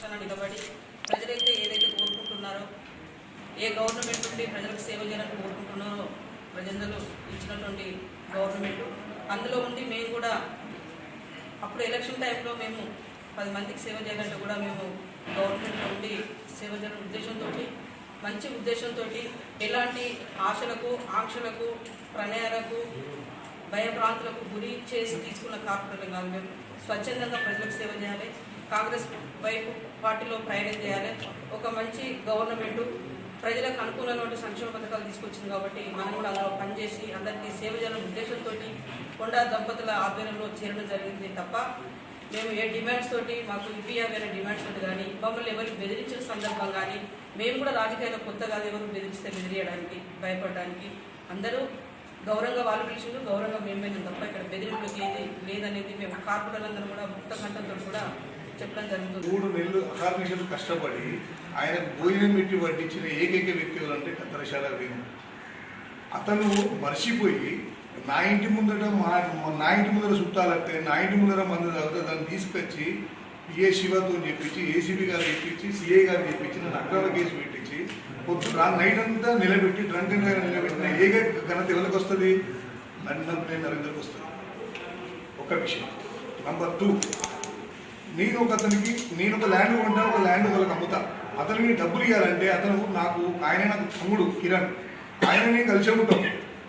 పక్షాన నిలబడి ప్రజలైతే ఏదైతే కోరుకుంటున్నారో ఏ గవర్నమెంట్ నుండి ప్రజలకు సేవ చేయాలని కోరుకుంటున్నారో ప్రజలందరూ ఇచ్చినటువంటి గవర్నమెంట్. అందులో ఉండి మేము కూడా అప్పుడు ఎలక్షన్ టైంలో మేము పది మందికి సేవ చేయాలంటే కూడా మేము గవర్నమెంట్లో ఉండి సేవ చేయాలని ఉద్దేశంతో మంచి ఉద్దేశంతో ఎలాంటి ఆశలకు ఆంక్షలకు ప్రణయాలకు భయప్రాంతులకు గురి చేసి తీసుకున్న కార్పొరేటర్ కాదు. మేము స్వచ్ఛందంగా ప్రజలకు సేవ చేయాలి. కాంగ్రెస్ వైపు పార్టీలో ప్రయాణం చేయాలి. ఒక మంచి గవర్నమెంట్ ప్రజలకు అనుకూలమైన సంక్షేమ పథకాలు తీసుకొచ్చింది కాబట్టి మనం కూడా అలా పనిచేసి అందరికీ సేవ చేయాలనే ఉద్దేశంతో కొండా దంపతుల ఆధ్వర్యంలో చేరడం జరిగింది తప్ప మేము ఏ డిమాండ్స్ తోటి మాకు ఇవ్వమైన డిమాండ్స్ తోటి కానీ మమ్మల్ని ఎవరు బెదిరించిన సందర్భం కానీ మేము కూడా రాజకీయాల్లో కొత్తగా ఎవరు బెదిరిస్తే బెదిరియడానికి భయపడడానికి అందరూ గౌరవంగా వాళ్ళు పిలిచిండ్రు గౌరవంగా మేము పోయినాం తప్ప ఇక్కడ బెదిరింపులకి ఏది లేదనేది మేము కార్పొరేటర్లందరూ కూడా ముక్త కంఠంతో కూడా చెప్పడం జరుగుతుంది. మూడు నెలలు అకార్నిషలు కష్టపడి ఆయన భోజనం పెట్టి వడ్డించిన ఏకైక వ్యక్తి అంటే కత్తరశాల వేణు. అతను మర్చిపోయి నా ఇంటి ముందట మా నా ఇంటి ముందర చుట్టాలంటే నా ఇంటి ముందర మందు తాగితే దాన్ని తీసుకొచ్చి ఏ శివతో చెప్పించి ఏసీబీ గారు చెప్పించి సిఐ గారు చెప్పించి నన్ను అక్రమ కేసు పెట్టించి పొద్దున నైట్ అంతా నిలబెట్టి డ్రంకన్ గారు నిలబెట్టిన ఏ ఘనత ఎవరికి వస్తుంది? నన్ను నరేంద్రకి వస్తుంది. ఒక విషయం. నంబర్ టూ నేను ఒక అతనికి నేను ఒక ల్యాండ్ కొంటాను ఒక ల్యాండ్ వాళ్ళకి అమ్ముతా. అతనికి డబ్బులు ఇవ్వాలంటే అతను నాకు ఆయన నాకు తమ్ముడు కిరణ్. ఆయనని కలిసి ఉంటాం.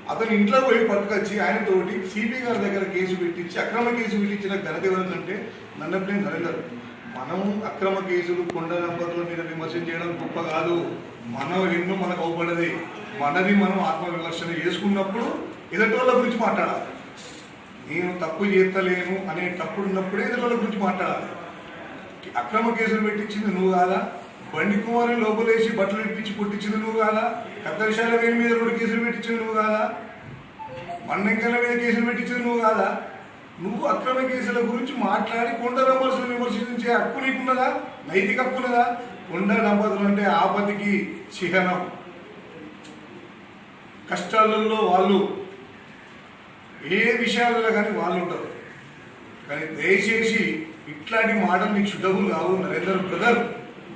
అతను ఇంట్లో పోయి పట్టుకొచ్చి ఆయనతోటి సిపి గారి దగ్గర కేసు పెట్టించి అక్రమ కేసు పెట్టించిన ఘనత ఎవరంటే నన్నప్పుడే నరేందర్. మనం అక్రమ కేసులు కొండ దంపతుల మీద విమర్శన చేయడం గొప్ప కాదు. మనం ఎన్నో మనకు అవపడది. మనది మనం ఆత్మవిమర్శన చేసుకున్నప్పుడు ఎదుటి వాళ్ళ గురించి మాట్లాడాలి. నేను తప్పు చేస్తలేను అనే తప్పుడు ఉన్నప్పుడే ఇతరుల గురించి మాట్లాడాలి. అక్రమ కేసులు పెట్టించింది నువ్వు కాదా? బండి కుమారుని లోపలేసి బట్టలు ఇప్పించి పుట్టించింది నువ్వు కాదా? కత్తరిశాల వేడి మీద రెండు కేసులు పెట్టించింది నువ్వు కాదా? మన్నెంకల మీద కేసులు పెట్టించింది నువ్వు కాదా? నువ్వు అక్రమ కేసుల గురించి మాట్లాడి కొండ దంపతులు విమర్శించే హక్కు నీకున్నదా? నైతిక హక్కు ఉన్నదా? కొండ దంపతులు అంటే ఆపదికి చిహ్నం. కష్టాలలో వాళ్ళు ఏ విషయాలలో కానీ వాళ్ళు ఉంటారు కానీ దయచేసి ఇట్లాంటి మాటలు నీకు సుటబుల్ కావు నరేందర్ బ్రదర్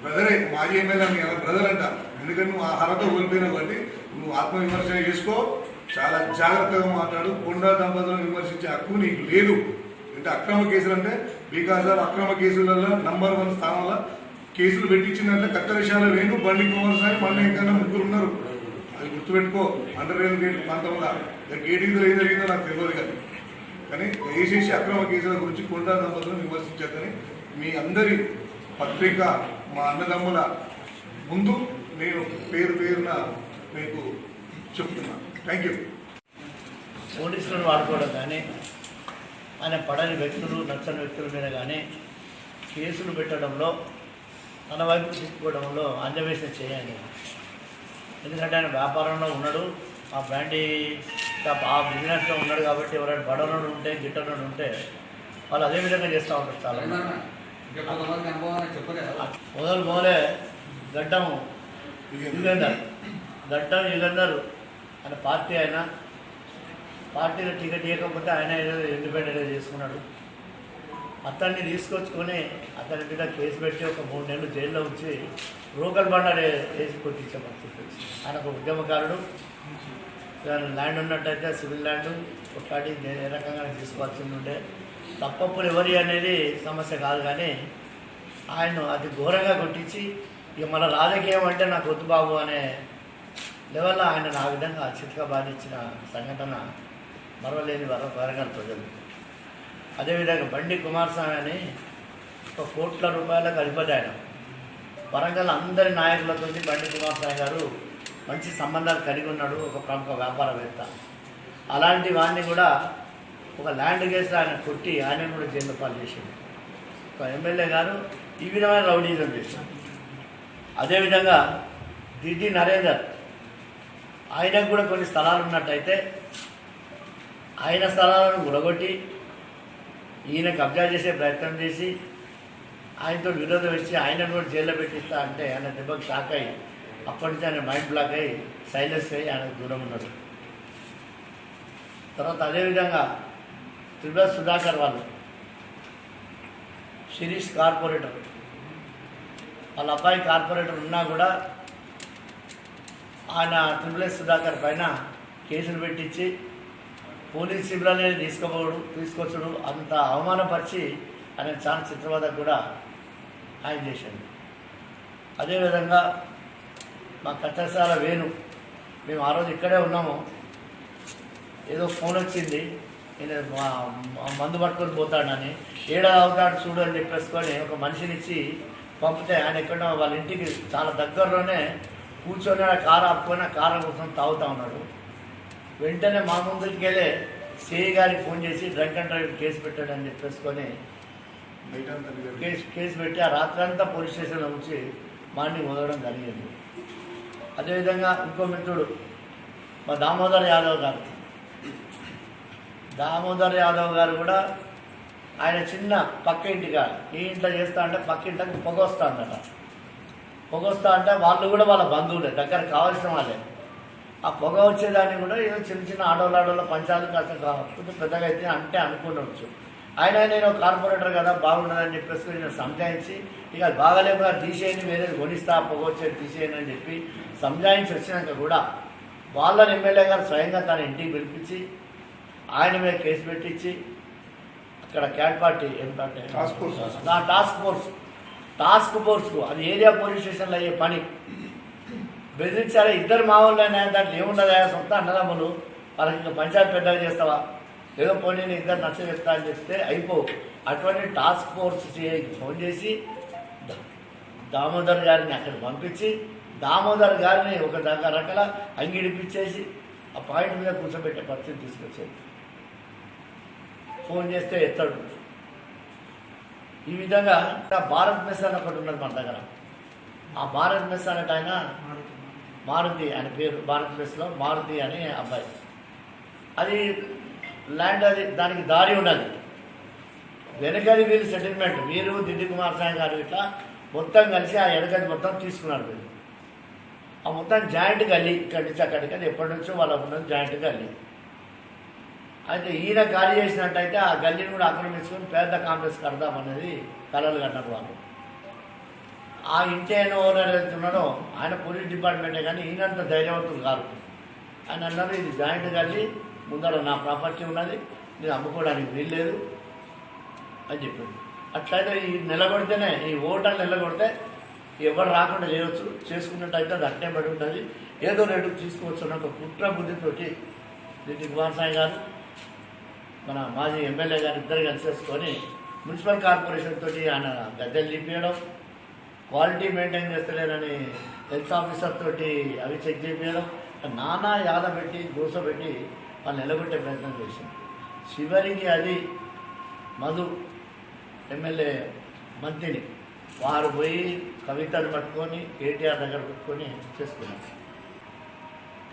బ్రదరే మాజీ ఎమ్మెల్యే మీ బ్రదర్ అంట. ఎందుకంటే నువ్వు ఆ కోల్పోయినావు కాబట్టి నువ్వు ఆత్మవిమర్శన చేసుకో చాలా జాగ్రత్తగా మాట్లాడు. కొండా దంపతులను విమర్శించే హక్కు నీకు లేదు. అంటే అక్రమ కేసులు అంటే బికాస్ ఆఫ్ అక్రమ కేసులలో నంబర్ వన్ స్థానంలో కేసులు పెట్టించిందంటే కత్తరిశాల వేణు బండి కుమారస్వామి బండి ఇంకా ముగ్గురు ఉన్నారు. గుర్తుపెట్టుకో అండర్ రేల్ గేట్ ప్రాంతంలో గేట్ ఏం జరిగిందో నాకు తెలియదు కానీ. కానీ దయచేసి అక్రమ కేసుల గురించి కొండా దంపతులను విమర్శించద్దని మీ అందరి పత్రిక మా అన్నదమ్ముల ముందు నేను పేరు పేరున మీకు చెప్తున్నాను థ్యాంక్ యూ పోలీసులను వాడుకోవడం కానీ ఆయన పడని వ్యక్తులు నచ్చని వ్యక్తుల మీద కానీ కేసులు పెట్టడంలో తన వైపు తీసుకోవడంలో అన్యవేషణ చేయండి ఎందుకంటే ఆయన వ్యాపారంలో ఉన్నాడు. ఆ బ్రాండీ షాప్ ఆ బిజినెస్లో ఉన్నాడు కాబట్టి ఎవరైనా బడనోడు ఉంటే గిట్టనోడు ఉంటే వాళ్ళు అదే విధంగా చేస్తూ ఉంటారు చాలా మొదలు మొదలే గడ్డం యుగంధర్ గడ్డం యుగంధర్ ఆయన పార్టీ ఆయన పార్టీలో టికెట్ ఇవ్వకపోతే ఆయన ఏదో ఇండిపెండెంట్గా చేసుకున్నాడు. అతన్ని తీసుకొచ్చుకొని అతని మీద కేసు పెట్టి ఒక మూడు నెలలు జైల్లో ఉంచి రూకల్ బండర్ వేసి కొట్టించామని చెప్పేసి ఆయన ఒక ఉద్యమకారుడు. దాని ల్యాండ్ ఉన్నట్టయితే సివిల్ ల్యాండ్ కొట్లాడి నేను ఏ రకంగా తీసుకోవాల్సింది ఉండే. తప్పప్పులు ఎవరి అనేది సమస్య కాదు కానీ ఆయన అతి ఘోరంగా కొట్టించి ఇక మన రాజకీయం అంటే నాకు వద్దు బాబు అనే లెవెల్లో ఆయన ఆ విధంగా చిత్తుగా బాధించిన సంఘటన మరవలేని వర వరంగల్ ప్రజలు. అదేవిధంగా బండి కుమారస్వామి అని ఒక కోట్ల రూపాయలకు అధిపతి ఆయన. వరంగల్ అందరి నాయకులతో బండి కుమారస్వామి గారు మంచి సంబంధాలు కలిగి ఉన్నాడు ఒక ప్రముఖ వ్యాపారవేత్త. అలాంటి వాడిని కూడా ఒక ల్యాండ్ కేసులో ఆయన కొట్టి ఆయన కూడా జైలు పాలు చేసిండు. ఒక ఎమ్మెల్యే గారు ఈ విధమైన రౌడీజం చేశారు అదేవిధంగా దిడ్డి నరేందర్ ఆయనకు కూడా కొన్ని స్థలాలు ఉన్నట్టయితే ఆయన స్థలాలను ఉడగొట్టి ఈయన కబ్జా చేసే ప్రయత్నం చేసి ఆయనతో విరోధం ఇచ్చి ఆయన కూడా జైల్లో పెట్టిస్తా అంటే ఆయన దెబ్బకు షాక్ అయ్యి అప్పటి నుంచి ఆయన మైండ్ బ్లాక్ అయ్యి సైలెన్స్ అయ్యి ఆయన దూరం ఉన్నాడు తర్వాత అదేవిధంగా త్రిపుర సుధాకర్ వాళ్ళు శిరీష్ కార్పొరేటర్ వాళ్ళ అబ్బాయి కార్పొరేటర్ ఉన్నా కూడా ఆయన త్రిపుల సుధాకర్ పైన కేసులు పెట్టించి పోలీస్ శిబిరాలే తీసుకుపోవడం తీసుకొచ్చుడు అంత అవమానపరిచి ఆయన చాలా చిత్రవద కూడా ఆయన చేశాడు. అదేవిధంగా మా కచ్చసాల వేణు మేము ఆ రోజు ఇక్కడే ఉన్నాము. ఏదో ఫోన్ వచ్చింది నేను మా మందు పట్టుకొని పోతాడని ఏడా అవుతాడు చూడు అని చెప్పేసుకొని ఒక మనిషిని ఇచ్చి పంపితే ఆయన ఎక్కడో వాళ్ళ ఇంటికి చాలా దగ్గరలోనే కూర్చొని ఆ కారు ఆపుకొని ఆ కారు కోసం తాగుతూ ఉన్నాడు. వెంటనే మా ముందుకి వెళ్ళే సిఐ గారికి ఫోన్ చేసి డ్రంక్ అండ్ డ్రైవ్ కేసు పెట్టాడని చెప్పేసుకొని. కేసు కేసు పెట్టి ఆ రాత్రంతా పోలీస్ స్టేషన్లో ఉంచి మార్నింగ్ వదలడం జరిగింది. అదేవిధంగా ఇంకో మిత్రుడు మా దామోదర్ యాదవ్ గారు. దామోదర్ యాదవ్ గారు కూడా ఆయన చిన్న పక్క ఇంటిగా ఈ ఇంట్లో చేస్తా అంటే పక్క ఇంటికి పొగ వస్తా అన్నట పొగ వస్తా అంటే వాళ్ళు కూడా వాళ్ళ బంధువులే దగ్గర కావాల్సిన వాళ్ళే. ఆ పొగ వచ్చేదాన్ని కూడా ఏదో చిన్న చిన్న ఆడోళ్ళ ఆడోళ్ళ పంచాలు కాస్త కాకపోతే పెద్దగా అయితే అంటే అనుకోవచ్చు ఆయన నేను కార్పొరేటర్ కదా బాగుండదని చెప్పేసి నేను సంజాయించి ఇక అది బాగాలేక తీసేయని వేరే కొనిస్తా పొగ వచ్చేది తీసేయని అని చెప్పి సంజాయించి వచ్చినాక కూడా వాళ్ళని ఎమ్మెల్యే గారు స్వయంగా తన ఇంటికి పిలిపించి ఆయన మీద కేసు పెట్టించి అక్కడ క్యాట్ పార్టీ ఏం party? Task force. Task force task ఫోర్స్కు అది ఏరియా పోలీస్ స్టేషన్లో అయ్యే పని. బెదిరించారా ఇద్దరు మా దాంట్లో ఏమున్నదా సొంత అన్నదమ్ములు. వాళ్ళకి ఇంకా పంచాయతీ పెద్దగా చేస్తావా? ఏదో పోనీ నేను ఇద్దరు నచ్చ చెప్తా అని చెప్తే అయిపో. అటువంటి టాస్క్ ఫోర్స్ ఫోన్ చేసి దామోదర్ గారిని అక్కడ పంపించి దామోదర్ గారిని ఒక రకరకాల అంగిడిపించేసి ఆ పాయింట్ మీద కూర్చోబెట్టే పరిస్థితి తీసుకొచ్చేది ఫోన్ చేస్తే ఎత్తాడు. ఈ విధంగా భారత్ మెస్ అని ఒకటి ఉన్నది మన దగ్గర. ఆ భారత్ మెస్ అనేట ఆయన మారుతి అని పేరు భారతదేశంలో మారుతి అనే అబ్బాయి. అది ల్యాండ్ అది దానికి దారి ఉన్నది. వెనకది వీళ్ళు సెటిల్మెంట్ వీరు దిద్ది కుమార్ సాయి గారు ఇట్లా మొత్తం కలిసి ఆ వెనకది మొత్తం తీసుకున్నారు వీళ్ళు. ఆ మొత్తం జాయింట్ గల్లీ ఇక్కడి నుంచి అక్కడికి అది ఎప్పటి నుంచో వాళ్ళ ఉన్న జాయింట్ గల్లీ. అయితే ఈయన ఖాళీ చేసినట్టయితే ఆ గల్లీని కూడా ఆక్రమించుకొని పెద్ద కాంప్లెక్స్ కడదామనేది కలలు కన్నారు వాళ్ళు. ఆ ఇంటి ఆయన ఓనర్ ఏదైతే ఉన్నాడో ఆయన పోలీస్ డిపార్ట్మెంటే కానీ ఈయనంత ధైర్యవంతులు కాదు ఆయన అన్నారు ఇది జాయింట్ కలిసి ముందర నా ప్రాపర్టీ ఉన్నది నేను అమ్ముకోవడానికి వీల్లేదు. అని చెప్పింది అట్లయితే ఈ నిలబడితేనే ఈ ఓటర్ నిలబడితే ఎవరు రాకుండా చేయవచ్చు చేసుకున్నట్టయితే అది అట్టే పడి ఉంటుంది. ఏదో రేటు తీసుకోవచ్చు అన్న ఒక కుట్ర బుద్ధితోటి దీనికి కుమారస్వామి గారు మన మాజీ ఎమ్మెల్యే గారు ఇద్దరు కలిసేసుకొని మున్సిపల్ కార్పొరేషన్ తోటి ఆయన గద్దెలు నింపించడం క్వాలిటీ మెయింటైన్ చేస్తలేరని హెల్త్ ఆఫీసర్ తోటి అవి చెక్ చేయడం నానా యాద పెట్టి పెట్టి వాళ్ళు నిలబెట్టే ప్రయత్నం చేసింది చివరికి అది మధు ఎమ్మెల్యే మంత్రిని వారు పోయి కవితను పట్టుకొని కేటీఆర్ దగ్గర పెట్టుకొని చేసుకున్నారు.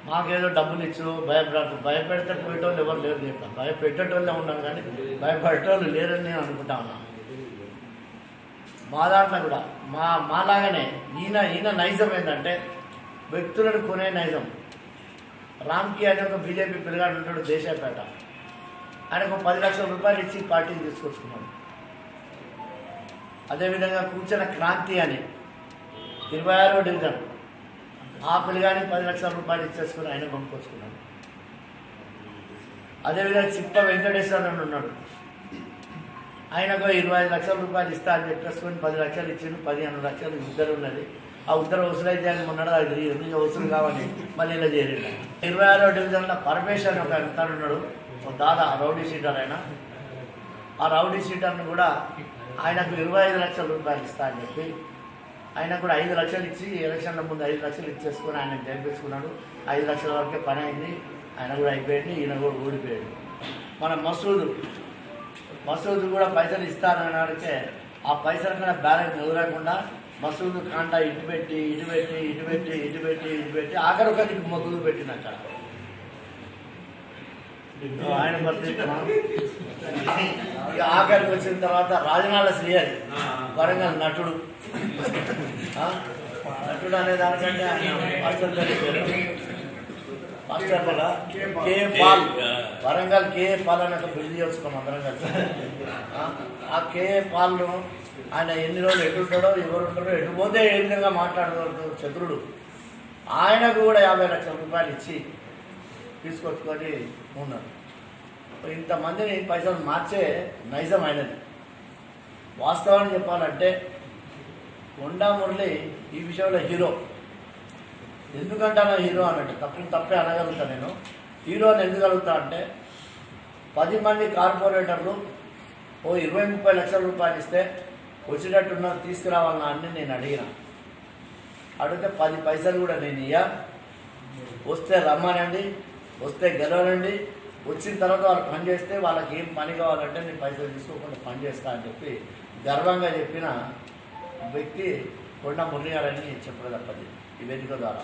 మాకేదో డబ్బులు ఇచ్చు భయపడ భయపెడితే పోయేటోళ్ళు ఎవరు లేరు చెప్తాను భయపెట్టేటోళ్ళే ఉన్నాను కానీ భయపడేటోళ్ళు లేరని నేను అనుకుంటా ఉన్నాను. మా దాంట్లో కూడా మా మాలాగానే ఈయన ఈయన నైజం ఏంటంటే వ్యక్తులను కొనే నైజం. రామ్కి అనే ఒక బీజేపీ పిల్లగాడు ఉంటాడు దేశాపేట ఆయనకు పది లక్షల రూపాయలు ఇచ్చి పార్టీని తీసుకొచ్చుకున్నాడు. అదేవిధంగా కూర్చున్న క్రాంతి అని ఇరవై ఆరో డివిజన్. ఆ పిల్లగాని పది లక్షల రూపాయలు ఇచ్చేసుకుని ఆయన పంపుకొచ్చుకున్నాడు అదేవిధంగా చిప్ప వెంకటేశ్వర ఉన్నాడు. ఆయనకు ఇరవై ఐదు లక్షల రూపాయలు ఇస్తా అని చెప్పేసుకొని పది లక్షలు ఇచ్చిండు పదిహేను లక్షలు ఇద్దరు ఉన్నది. ఆ ఉత్తర వసూలైతే అని ఉన్నాడు అది ఎందుకు వసూలు కావాలి మళ్ళీ ఇలా చేరిండు ఇరవై ఆరో డివిజన్లో పరమేశ్వర్ అని ఒక అతను ఉన్నాడు ఒక దాదా రౌడీ సీటర్ ఆయన. ఆ రౌడీ సీటర్ను కూడా ఆయనకు ఇరవై ఐదు లక్షల రూపాయలు ఇస్తా అని చెప్పి ఆయన కూడా ఐదు లక్షలు ఇచ్చి ఎలక్షన్ల ముందు ఐదు లక్షలు ఇచ్చేసుకొని ఆయన జరిపించుకున్నాడు ఐదు లక్షల వరకే పని అయింది ఆయన కూడా అయిపోయింది ఈయన కూడా ఓడిపోయాడు మన మసూదు మసూద్ కూడా పైసలు ఇస్తానని అడిగితే ఆ పైసల కన్నా బ్యాలెన్స్ వదలకుండా మసూద్ కాంటా ఇటు పెట్టి ఇటు పెట్టి ఇటు పెట్టి ఇటు పెట్టి ఇటు పెట్టి ఆఖరి ఒకరికి మొగ్గులు పెట్టింది అక్కడ. ఆయన ఆఖరికి వచ్చిన తర్వాత రాజనాల శ్రీహరి వరంగల్ నటుడు? నటుడు అనే దానికంటే ఆయన master Paul. Warangal K Paul అని ఒక బిల్లు చేసుకున్నాం అందరం కలిసి. ఆ? ఆ కే పాల్ను ఆయన ఎన్ని రోజులు ఎటు ఉంటాడో ఎవరు ఉంటాడో ఎటు పోతే ఏ విధంగా మాట్లాడగలడు చతురుడు ఆయనకు కూడా యాభై లక్షల రూపాయలు ఇచ్చి తీసుకొచ్చుకొని ఉన్నాడు ఇంతమందిని పైసలు మార్చే నైజం అయినది వాస్తవాన్ని చెప్పాలంటే కొండా మురళి ఈ విషయంలో హీరో. ఎందుకంటానో హీరో అన్నట్టు తప్పు తప్పే అనగలుగుతా నేను. హీరో అని ఎందుకలుగుతా అంటే పది మంది కార్పొరేటర్లు ఓ ఇరవై ముప్పై లక్షల రూపాయలు ఇస్తే వచ్చినట్టున్న తీసుకురావాలన్నా అని నేను అడిగిన. అడిగితే పది పైసలు కూడా నేను ఇయ్యా. వస్తే రమ్మనండి వస్తే గెలవనండి వచ్చిన తర్వాత వాళ్ళు పని చేస్తే వాళ్ళకి ఏం పని కావాలంటే నేను పైసలు తీసుకోకుండా పని చేస్తా అని చెప్పి గర్వంగా చెప్పిన వ్యక్తి కొండ మురళి గారని చెప్పడం తప్పది ఈ వేదిక ద్వారా.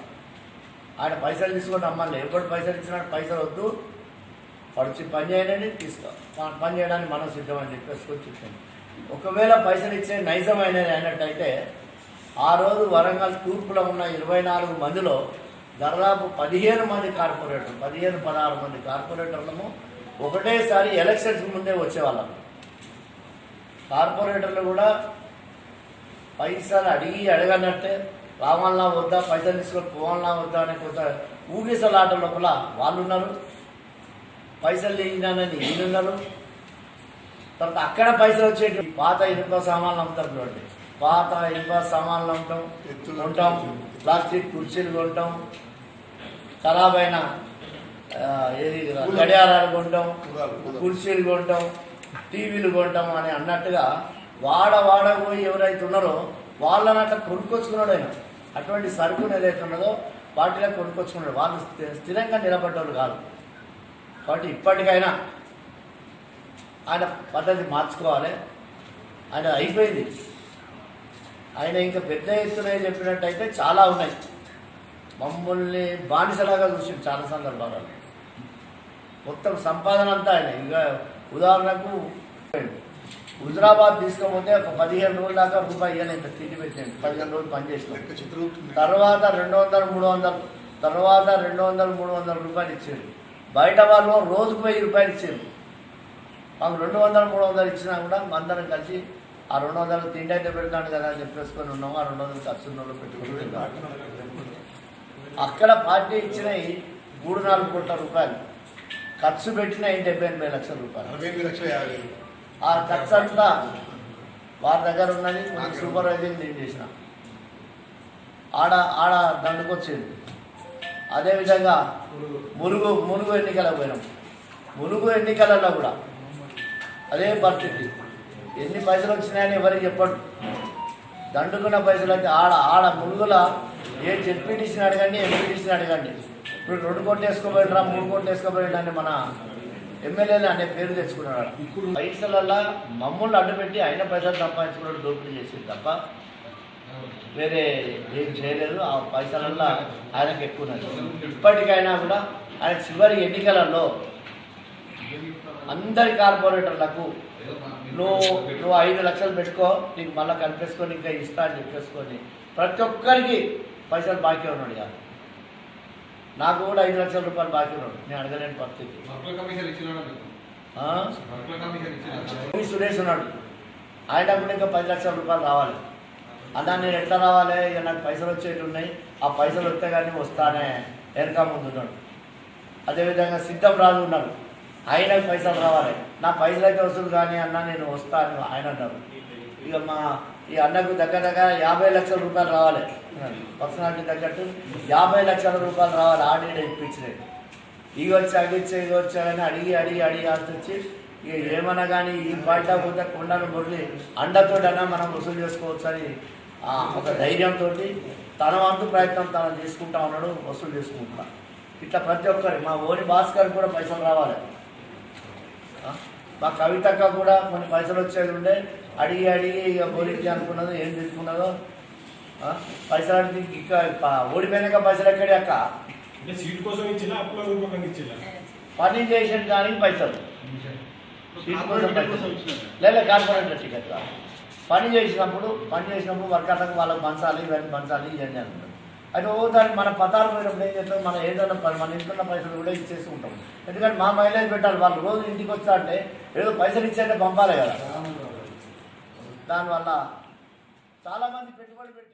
ఆయన పైసలు తీసుకొని రమ్మని ఎప్పుడు పైసలు ఇచ్చినాడు పైసలు వద్దు. పడిచి పని చేయడానికి తీసుకో పని చేయడానికి మనం సిద్ధం అని చెప్పేసుకొని చెప్పింది ఒకవేళ పైసలు ఇచ్చే నైజమైనది అయినట్టయితే ఆ రోజు వరంగల్ తూర్పులో ఉన్న ఇరవై నాలుగు మందిలో దాదాపు పదిహేను మంది కార్పొరేటర్ పదిహేను పదహారు మంది కార్పొరేటర్లము ఒకటేసారి ఎలక్షన్స్ ముందే వచ్చేవాళ్ళం. కార్పొరేటర్లు కూడా పైసలు అడిగి అడగనట్టే రావాలన్నా వద్దా పైసలు తీసుకొని పోవాలన్నా వద్దా అనే కొంత ఊగిసలాట లోపల వాళ్ళు ఉన్నారు పైసలు లేనిదానని వీళ్ళున్నారు. తర్వాత అక్కడ పైసలు వచ్చేటి పాత ఇనుప సామాన్లు అమ్ముతారు చూడండి. పాత ఇనుప సామాన్లు అమ్ముతాం ఎత్తులు కొంటాం ప్లాస్టిక్ కుర్చీలు కొంటాం ఖరాబ్ అయిన ఏది గడియారాలు కొంటాం. కుర్చీలు కొంటాం టీవీలు కొంటాం అని అన్నట్టుగా వాడ వాడ పోయి ఎవరైతే ఉన్నారో వాళ్ళని అట్లా కొనుక్కొచ్చుకున్నాడు ఆయన. అటువంటి సరుకును ఏదైతే ఉన్నదో వాటిలో కొనుక్కొచ్చుకున్నాడు. వాళ్ళు స్థిరంగా నిలబడ్డవాళ్ళు కాదు. కాబట్టి ఇప్పటికైనా ఆయన పద్ధతి మార్చుకోవాలి. ఆయన అయిపోయింది. ఆయన ఇంకా పెద్ద ఎత్తున చెప్పినట్టయితే చాలా ఉన్నాయి. మమ్మల్ని బానిసలాగా చూసి చాలా సందర్భాలలో. మొత్తం సంపాదన అంతా ఆయన. ఇంకా ఉదాహరణకు హుజరాబాద్ తీసుకపోతే ఒక పదిహేను రోజుల దాకా రూపాయి ఇవ్వని ఇంత తిండి పెట్టాను పదిహేను రోజులు పనిచేసినాం తర్వాత రెండు వందలు మూడు వందలు తర్వాత రెండు వందలు మూడు వందల రూపాయలు ఇచ్చారు. బయట వాళ్ళు రోజుకు వెయ్యి రూపాయలు ఇచ్చారు. మాకు రెండు వందలు మూడు వందలు ఇచ్చినా కూడా అందరం కలిసి ఆ రెండు వందలు తిండి అయితే పెడతాను కదా అని చెప్పేసుకొని ఉన్నాము ఆ రెండు వందలు ఖర్చు తిన్నాము. అక్కడ పార్టీ ఇచ్చినవి మూడు నాలుగు కోట్ల రూపాయలు. ఖర్చు పెట్టిన డెబ్బై ఎనభై లక్షల రూపాయలు. ఆ ఖర్చు అంతా వారి దగ్గర ఉన్నది కొంచెం సూపర్వైజింగ్ నేను చేసిన. ఆడ ఆడ దండుకొచ్చింది. అదేవిధంగా మురుగు మురుగు ఎన్నికలకు పోయినాం. మురుగు ఎన్నికలలో కూడా అదే పరిస్థితి. ఎన్ని పైసలు వచ్చినాయని ఎవరికి చెప్పండి. దండుకున్న పైసలు అయితే ఆడ ఆడ మురుగుల ఏ జెడ్పీటీసీని అడగండి ఎంపీటీసీని అడగండి. ఇప్పుడు రెండు కోట్లు వేసుకోబోయినరా మూడు కోట్లు వేసుకోబోయినని మన ఎమ్మెల్యేలు అనే పేరు తెచ్చుకున్నాడు ఇప్పుడు పైసలల్లా మమ్మల్ని అడ్డుపెట్టి ఆయన పైసలు సంపాదించుకున్నాడు దోపిడీ చేసింది తప్ప వేరే ఏం చేయలేదు. ఆ పైసలల్లా ఆయనకు ఎక్కువ ఇప్పటికైనా కూడా ఆయన చివరి ఎన్నికలలో అందరి కార్పొరేటర్లకు నువ్వు నువ్వు ఐదు లక్షలు పెట్టుకో నీకు మళ్ళీ కలిపేసుకొని ఇంకా ఇస్తా అని చెప్పేసుకొని ప్రతి ఒక్కరికి పైసలు బాకీ ఉన్నాడు కాదు నాకు కూడా ఐదు లక్షల రూపాయలు బాకీ ఉన్నాడు. నేను అడగలేని పరిస్థితి. సురేష్ ఉన్నాడు. ఆయన కూడా ఇంకా పది లక్షల రూపాయలు రావాలి. అన్నా నేను ఎట్లా రావాలి? ఇక నాకు పైసలు వచ్చేటి ఉన్నాయి? ఆ పైసలు వస్తే కానీ వస్తానే వెనక ముందు ఉన్నాడు. అదేవిధంగా సిద్ధం రాజు ఉన్నాడు. ఆయనకు పైసలు రావాలి. నా పైసలు అయితే వసూలు కానీ అన్న నేను వస్తాను ఆయన అన్నారు ఇక మా ఈ అన్నకు దగ్గర దగ్గర యాభై లక్షల రూపాయలు రావాలి. పర్సనాలిటీ తగ్గట్టు యాభై లక్షల రూపాయలు రావాలి. ఆడిడ ఇప్పించినాయి. ఇవి వచ్చి అవి వచ్చి ఇవి వచ్చాయని అడిగి అడిగి అడిగి ఆల్సి వచ్చి ఇక ఏమన్నా కానీ ఈ బయట పోతే కొండను మురళి అండతోటన్నా మనం వసూలు చేసుకోవచ్చు అని ఆ, ఒక ధైర్యంతో తన వంతు ప్రయత్నం తను తీసుకుంటా ఉన్నాడు వసూలు చేసుకుంటున్నా. ఇట్లా ప్రతి ఒక్కరి మా ఓని భాస్కర్ కూడా పైసలు రావాలి. మా కవితక్క కూడా కొన్ని పైసలు వచ్చేది ఉండే అడిగి అడిగి ఇక పోలీసు అనుకున్నదో ఏం తీసుకున్నదో ఆ, పైసలు అడిగి ఇక ఓడిపోయినాక పైసలు ఎక్కడి అక్క? అంటే సీట్ కోసం ఇచ్చినా అప్పుల రూపకంగా ఇచ్చినా? పని చేసిన దానికి పైసలు. సీట్ కోసం పైసలు. లేదా కార్పొరేటర్ టికెట్ రా. పని చేసినప్పుడు పని చేసినప్పుడు వర్కర్లకు వాళ్ళకి పంచాలి ఇవన్నీ పంచాలి ఇవన్నీ అంటారు అయితే ఓ దాన్ని మన పతారు పోయినప్పుడు ఏం చేస్తాం? మనం ఏదైనా మన ఇంట్లో పైసలు కూడా ఇచ్చేసి ఉంటాం. ఎందుకంటే మా మైలేజ్ పెట్టాలి. వాళ్ళు రోజు ఇంటికి వస్తా అంటే ఏదో పైసలు ఇచ్చేటే పంపాలి కదా. దానివల్ల చాలామంది పెట్టుబడి పెట్టి